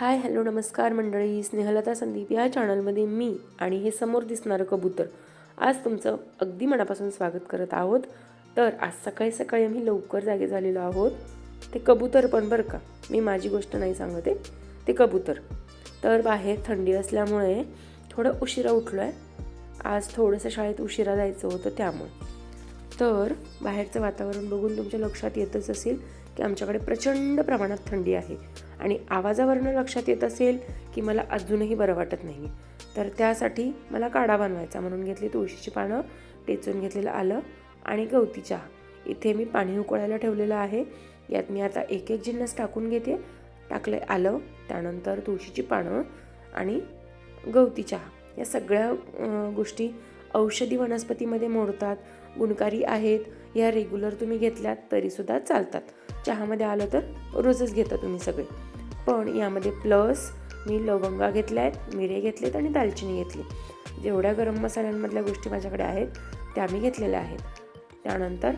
Hi hello नमस्कार मंडळी. स्नेहलता संदीप या चॅनलमध्ये मी आणि हे समोर दिसणारं कबूतर आज तुमचं अगदी मनापासून स्वागत करत आहोत. तर आज सकाळी सकाळी आम्ही लवकर जागे झालेलो आहोत. ते कबूतर पण बरं का मी माझी गोष्ट नाही सांगते. ते कबूतर. तर बाहेर थंडी असल्यामुळे थोडं उशिरा उठलो आहे आज थोडंसं शाळेत उशिरा जायचं होतं त्यामुळे. तर बाहेरचं वातावरण बघून तुमच्या लक्षात येतच असेल की आमच्याकडे प्रचंड प्रमाणात थंडी आहे आणि आवाजावरनं लक्षात येत असेल की मला अजूनही बरं वाटत नाही तर त्यासाठी मला काढा बनवायचा. म्हणून घेतली तुळशीची पानं टेचून घेतलेलं आलं आणि गवती चहा. इथे मी पाणी उकळायला ठेवलेलं आहे. यात मी आता एक एक जिन्नस टाकून घेते. टाकलं आलं त्यानंतर तुळशीची पानं आणि गवती चहा. या सगळ्या गोष्टी औषधी वनस्पतीमध्ये मोडतात गुणकारी आहेत. या रेग्युलर तुम्ही घेतल्यात तरीसुद्धा चालतात. चहामध्ये आलं तर रोजच घेता तुम्ही सगळे. पण यामध्ये प्लस मी लवंगा घेतल्या आहेत मिरे घेतलेत आणि दालचिनी घेतली. जेवढ्या गरम मसाल्यांमधल्या गोष्टी माझ्याकडे आहेत त्या मी घेतलेल्या आहेत. त्यानंतर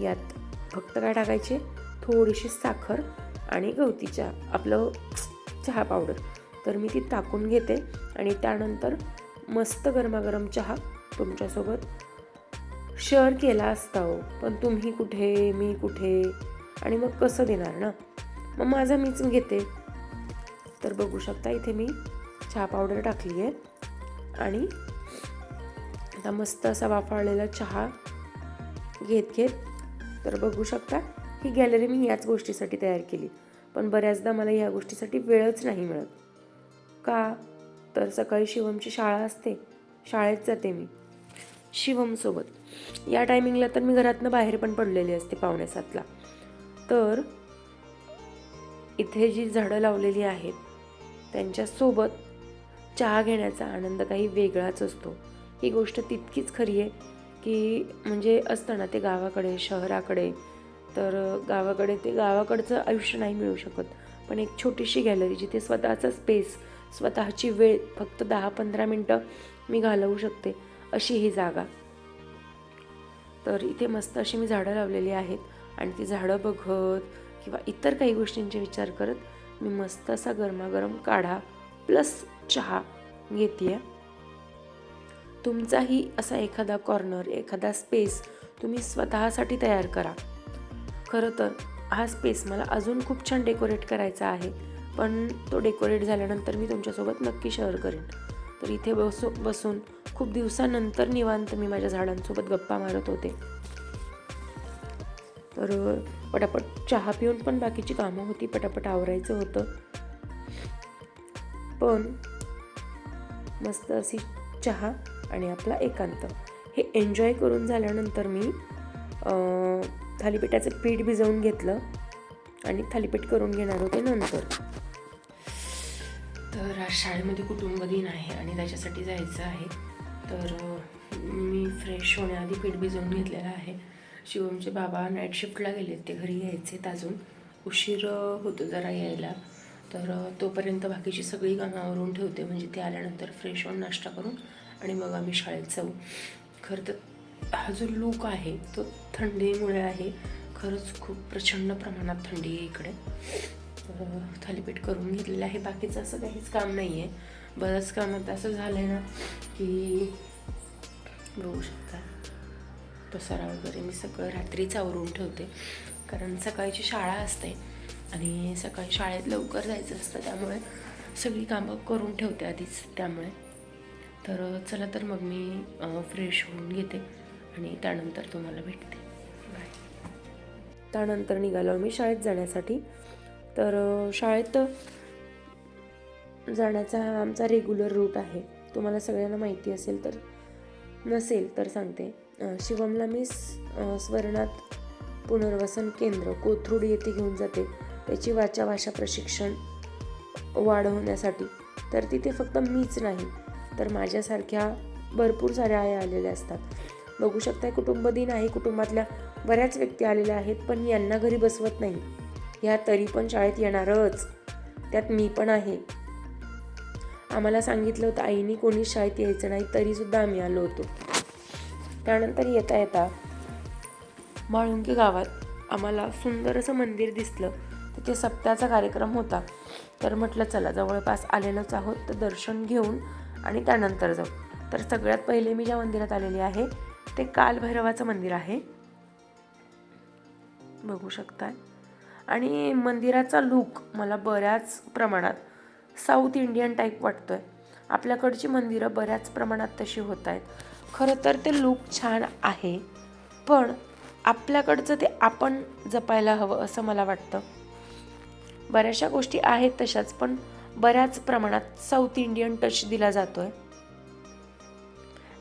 यात फक्त काय टाकायचे? थोडीशी साखर आणि गवती चहा आपलं चहा पावडर तर मी ती टाकून घेते आणि त्यानंतर मस्त गरमागरम चहा तुमच्यासोबत शेअर केला असता हो. पण तुम्ही कुठे मी कुठे? आणि मग कसं देणार ना? मग माझा मीच घेते. तर बघू शकता इथे मी चहा पावडर टाकली आहे. आणि आता मस्त असा वाफाळलेला चहा घेत घेत तर बघू शकता ही गॅलरी मी याच गोष्टीसाठी तयार केली. पण बऱ्याचदा मला या गोष्टीसाठी वेळच नाही मिळत. का? तर सकाळी शिवमची शाळा असते. शाळेत जाते मी. शिवमसोबत. या टायमिंगला तर मी घरातनं बाहेर पण पडलेली असते पावणे सातला. तर इथे जी झाडं लावलेली आहेत त्यांच्यासोबत चहा घेण्याचा आनंद काही वेगळाच असतो. ही गोष्ट तितकीच खरी आहे की म्हणजे असतं ना ते गावाकडे शहराकडे तर गावाकडे ते गावाकडचं आयुष्य नाही मिळू शकत. पण एक छोटीशी गॅलरी जिथे स्वतःचा स्पेस स्वतःची वेळ फक्त दहा पंधरा मिनटं मी घालवू शकते अशी ही जागा. तर इथे मस्त अशी मी झाडं लावलेली आहेत. आणि ती झाडं बघत किंवा इतर काही गोष्टींचे विचार करत मी मस्त असा गरमागरम काढा प्लस चहा घेते तुमचाही असा एखादा कॉर्नर एखादा स्पेस तुम्ही स्वतःसाठी तयार करा. खरं तर हा स्पेस मला अजून खूप छान डेकोरेट करायचा आहे पण तो डेकोरेट झाल्यानंतर मी तुमच्यासोबत नक्की शेअर करेन. तर इथे बसू बसून खूप दिवसानंतर निवांत मी माझ्या झाडांसोबत गप्पा मारत होते. तर पटापट चहा पिऊन पण बाकीची कामं होती पटापट आवरायचं होतं. पण मस्त अशी चहा आणि आपला एकांत. हे एन्जॉय करून झाल्यानंतर मी थालीपीठाचं पीठ भिजवून घेतलं आणि थालीपीठ करून घेणार होते नंतर. तर आज शाळेमध्ये कुटुंब दिन आहे आणि त्याच्यासाठी जायचं आहे. तर मी फ्रेश होण्याआधी पीठ भिजवून घेतलेलं आहे. शिवमचे बाबा नाईट शिफ्टला गेले ते घरी यायचे अजून. उशीर होतो जरा यायला. तर तोपर्यंत बाकीची सगळी कामं आवरून ठेवते म्हणजे ते आल्यानंतर फ्रेश होऊन नाश्ता करून आणि मग आम्ही शाळेत जाऊ. खरं तर हा जो लूक आहे तो थंडीमुळे आहे. खरंच खूप प्रचंड प्रमाणात थंडी आहे इकडे. तर थालीपीठ करून घेतलेलं आहे. बाकीचं असं काहीच काम नाही आहे बरंच कामात असं झालं आहे ना की बघू शकता. पसारा वगैरे मी सगळं रात्रीच आवरून ठेवते. कारण सकाळची शाळा असते आणि सकाळी शाळेत लवकर जायचं असतं त्यामुळे सगळी कामं करून ठेवते आधीच त्यामुळे. तर चला तर मग मी फ्रेश होऊन घेते आणि त्यानंतर तुम्हाला भेटते. बाय त्यानंतर निघालो मी शाळेत जाण्यासाठी. तर शाळेत जाण्याचा हा आमचा रेग्युलर रूट आहे. तुम्हाला सगळ्यांना माहिती असेल तर नसेल तर सांगते. शिवमला मी स्वर्णात पुनर्वसन केंद्र कोथरूड येथे घेऊन जाते. त्याची वाचा भाषा प्रशिक्षण वाढवण्यासाठी. तर तिथे फक्त मीच नाही तर माझ्यासारख्या भरपूर साऱ्या आया आलेल्या असतात. बघू शकता कुटुंब दिन आहे कुटुंबातल्या बऱ्याच व्यक्ती आलेल्या आहेत पण यांना घरी बसवत नाही. ह्या तरी पण शाळेत येणारच. त्यात मी पण आहे. आम्हाला सांगितलं होतं आईनी कोणीच शाळेत यायचं नाही तरीसुद्धा आम्ही आलो होतो. त्यानंतर येता येता माळुंके गावात आम्हाला सुंदर असं मंदिर दिसलं. तिथे सप्त्याचा कार्यक्रम होता. तर म्हटलं चला जवळपास आलेलोच आहोत तर दर्शन घेऊन आणि त्यानंतर जाऊ. तर सगळ्यात पहिले मी ज्या मंदिरात आलेले आहे ते कालभैरवाचं मंदिर आहे. बघू शकताय. आणि मंदिराचा लूक मला बऱ्याच प्रमाणात साऊथ इंडियन टाईप वाटतोय. आपल्याकडची मंदिरं बऱ्याच प्रमाणात तशी होत आहेत. खरं तर ते लूक छान आहे पण आपल्याकडचं ते आपण जपायला हवं असं मला वाटतं. बऱ्याचशा गोष्टी आहेत तशाच पण बऱ्याच प्रमाणात साऊथ इंडियन टच दिला जातोय.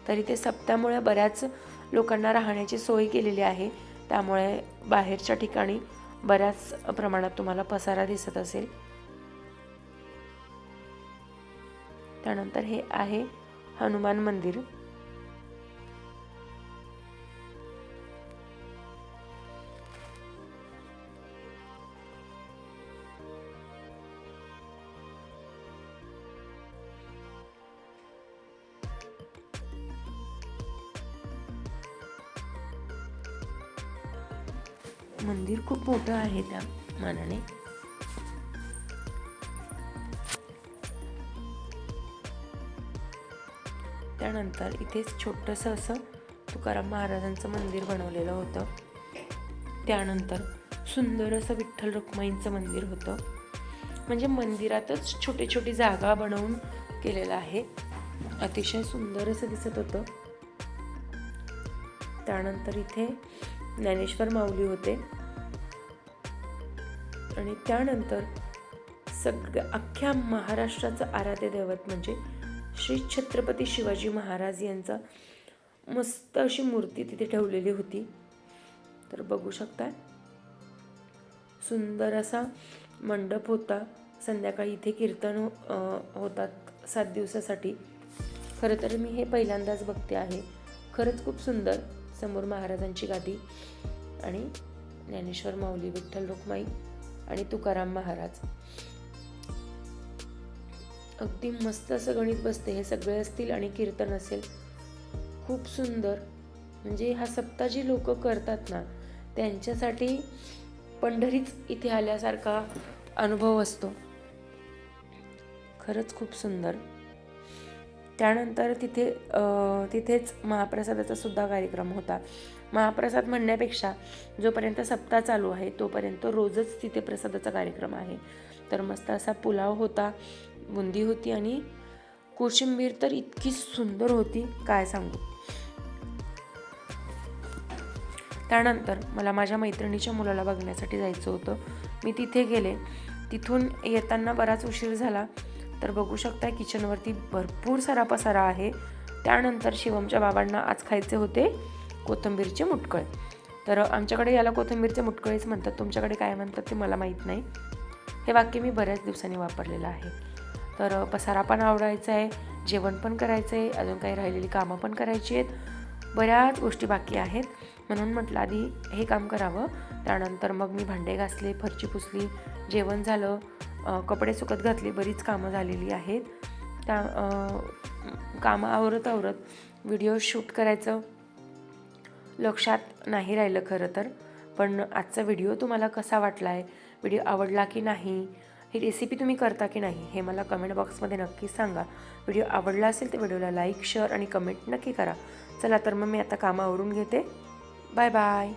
तरी ते सप्त्यामुळे बऱ्याच लोकांना राहण्याची सोय केलेली आहे. त्यामुळे बाहेरच्या ठिकाणी बऱ्याच प्रमाणात तुम्हाला पसारा दिसत असेल. त्यानंतर हे आहे हनुमान मंदिर. मंदिर खूप मोठं आहे त्या मानाने. त्यानंतर इथेच छोटंसं असं तुकाराम महाराजांचं मंदिर बनवलेलं होतं. त्यानंतर सुंदर असं विठ्ठल रुक्माईंचं मंदिर होतं. म्हणजे मंदिरातच छोटी छोटी जागा बनवून केलेलं आहे. अतिशय सुंदर असं दिसत होतं. त्यानंतर इथे ज्ञानेश्वर माऊली होते. आणि त्यानंतर सगळ्या अख्ख्या महाराष्ट्राचं आराध्य दैवत म्हणजे श्री छत्रपती शिवाजी महाराज यांचा मस्त अशी मूर्ती तिथे ठेवलेली होती. तर बघू शकता सुंदर असा मंडप होता. संध्याकाळी इथे कीर्तन हो-, होतात सात दिवसासाठी. खरं तर मी हे पहिल्यांदाच बघते आहे. खरंच खूप सुंदर समोर महाराजांची गादी आणि ज्ञानेश्वर माऊली विठ्ठल रुक्माई आणि तुकाराम महाराज. अगदी मस्त असं गणित बसते. हे सगळे असतील आणि कीर्तन असेल. खूप सुंदर. म्हणजे हा सप्ताह जी लोक करतात ना त्यांच्यासाठी पंढरीच इथे आल्यासारखा अनुभव असतो. खरंच खूप सुंदर. त्यानंतर तिथे तिथेच महाप्रसादाचा सुद्धा कार्यक्रम होता. महाप्रसाद म्हणण्यापेक्षा जोपर्यंत सप्ताह चालू आहे तोपर्यंत रोजच तिथे प्रसादाचा कार्यक्रम आहे. तर मस्त असा पुलाव होता. बुंदी होती आणि कोशिंबीर तर इतकी सुंदर होती काय सांगू? त्यानंतर मला माझ्या मैत्रिणीच्या मुलाला बघण्यासाठी जायचं होतं. मी तिथे गेले. तिथून येताना बराच उशीर झाला. तर बघू शकता किचनवरती भरपूर सारा पसारा आहे. त्यानंतर शिवमच्या बाबांना आज खायचे होते कोथिंबीरचे मुटकळ. तर आमच्याकडे याला कोथिंबीरचे मुटकळेच म्हणतात. तुमच्याकडे काय म्हणतात ते मला माहीत नाही. हे वाक्य मी बऱ्याच दिवसांनी वापरलेलं आहे. तर पसारा पण आवडायचा आहे जेवण पण करायचं आहे अजून काही राहिलेली कामं पण करायची आहेत. बऱ्याच गोष्टी बाकी आहेत. म्हणून म्हटलं आधी हे काम करावं. त्यानंतर मग मी भांडे घासले फरची पुसली जेवण झालं. कपडे सुकत घातले बरीच कामं झालेली आहेत. त्या कामं आवरत आवरत व्हिडिओ शूट करायचं लक्षात नाही राहिलं खरं तर. पण आजचा व्हिडिओ तुम्हाला कसा वाटला आहे व्हिडिओ आवडला की नाही? ही रेसिपी तुम्ही करता की नाही हे मला कमेंट बॉक्समध्ये नक्की सांगा. व्हिडिओ आवडला असेल तर व्हिडिओला लाईक शेअर आणि कमेंट नक्की करा. चला तर मग मी आता कामावरून घेते. Bye bye